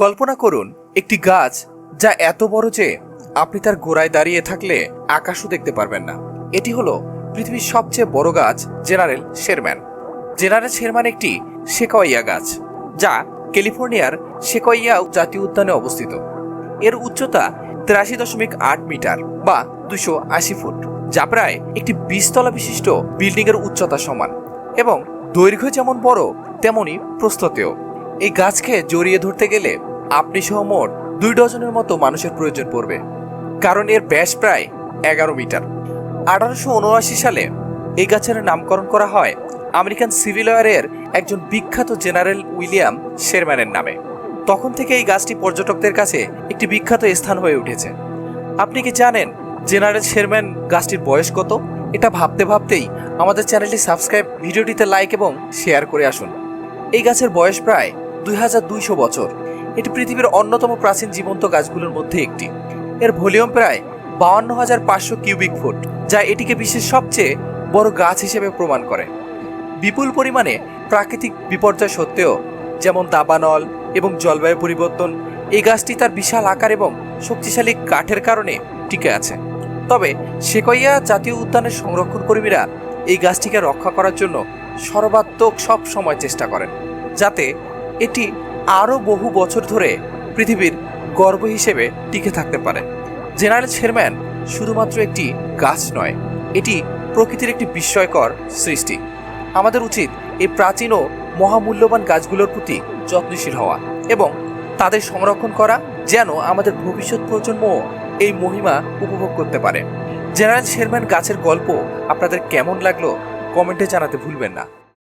কল্পনা করুন, একটি গাছ যা এত বড় যে আপনি তার গোড়ায় দাঁড়িয়ে থাকলে আকাশও দেখতে পারবেন না। এটি হলো পৃথিবীর সবচেয়ে বড় গাছ, জেনারেল শেরম্যান। জেনারেল শেরম্যান একটি শেকওয়াইয়া গাছ, যা ক্যালিফোর্নিয়ার শেকওয়াইয়া জাতীয় উদ্যানে অবস্থিত। এর উচ্চতা তিরাশি দশমিক আট মিটার বা দুশো আশি ফুট, যা প্রায় একটি বিশতলা বিশিষ্ট বিল্ডিং এর উচ্চতা সমান এবং দৈর্ঘ্য যেমন বড় তেমনই প্রস্তুতেও এই গাছকে জড়িয়ে ধরতে গেলে আপনি সহ মোট দুই ডজনের মতো মানুষের প্রয়োজন পড়বে, কারণ এর ব্যাস প্রায় এগারো মিটার। আঠারোশো উনআশি সালে এই গাছের নামকরণ করা হয় আমেরিকান সিভিল ওয়ারের একজন বিখ্যাত জেনারেল উইলিয়াম শেরম্যানের নামে। তখন থেকে এই গাছটি পর্যটকদের কাছে একটি বিখ্যাত স্থান হয়ে উঠেছে। আপনি কি জানেন জেনারেল শেরম্যান গাছটির বয়স কত? এটা ভাবতে ভাবতেই আমাদের চ্যানেলটি সাবস্ক্রাইব, ভিডিওটিতে লাইক এবং শেয়ার করে আসুন। এই গাছের বয়স প্রায় দুই হাজার দুইশো বছর। এটি পৃথিবীর অন্যতম প্রাচীন জীবন্ত গাছগুলোর মধ্যে একটি। এর ভলিউম প্রায় বাউন্ন হাজার পাঁচশো কিউবিক ফুট, যা এটিকে বিশ্বের সবচেয়ে বড় গাছ হিসেবে প্রমাণ করে। বিপুল পরিমাণে প্রাকৃতিক বিপর্যয় সত্ত্বেও, যেমন দাবানল এবং জলবায়ু পরিবর্তন, এই গাছটি তার বিশাল আকার এবং শক্তিশালী কাঠের কারণে টিকে আছে। তবে সেকইয়া জাতীয় উদ্যানের সংরক্ষণ কর্মীরা এই গাছটিকে রক্ষা করার জন্য সর্বাত্মক সব সময় চেষ্টা করেন, যাতে এটি আরও বহু বছর ধরে পৃথিবীর গর্ব হিসেবে টিকে থাকতে পারে। জেনারেল শেরম্যান শুধুমাত্র একটি গাছ নয়, এটি প্রকৃতির একটি বিস্ময়কর সৃষ্টি। আমাদের উচিত এই প্রাচীন ও মহামূল্যবান গাছগুলোর প্রতি যত্নশীল হওয়া এবং তাদের সংরক্ষণ করা যেন আমাদের ভবিষ্যৎ প্রজন্ম এই মহিমা উপভোগ করতে পারে। জেনারেল শেরম্যান গাছের গল্প আপনাদের কেমন লাগল কমেন্টে জানাতে ভুলবেন না।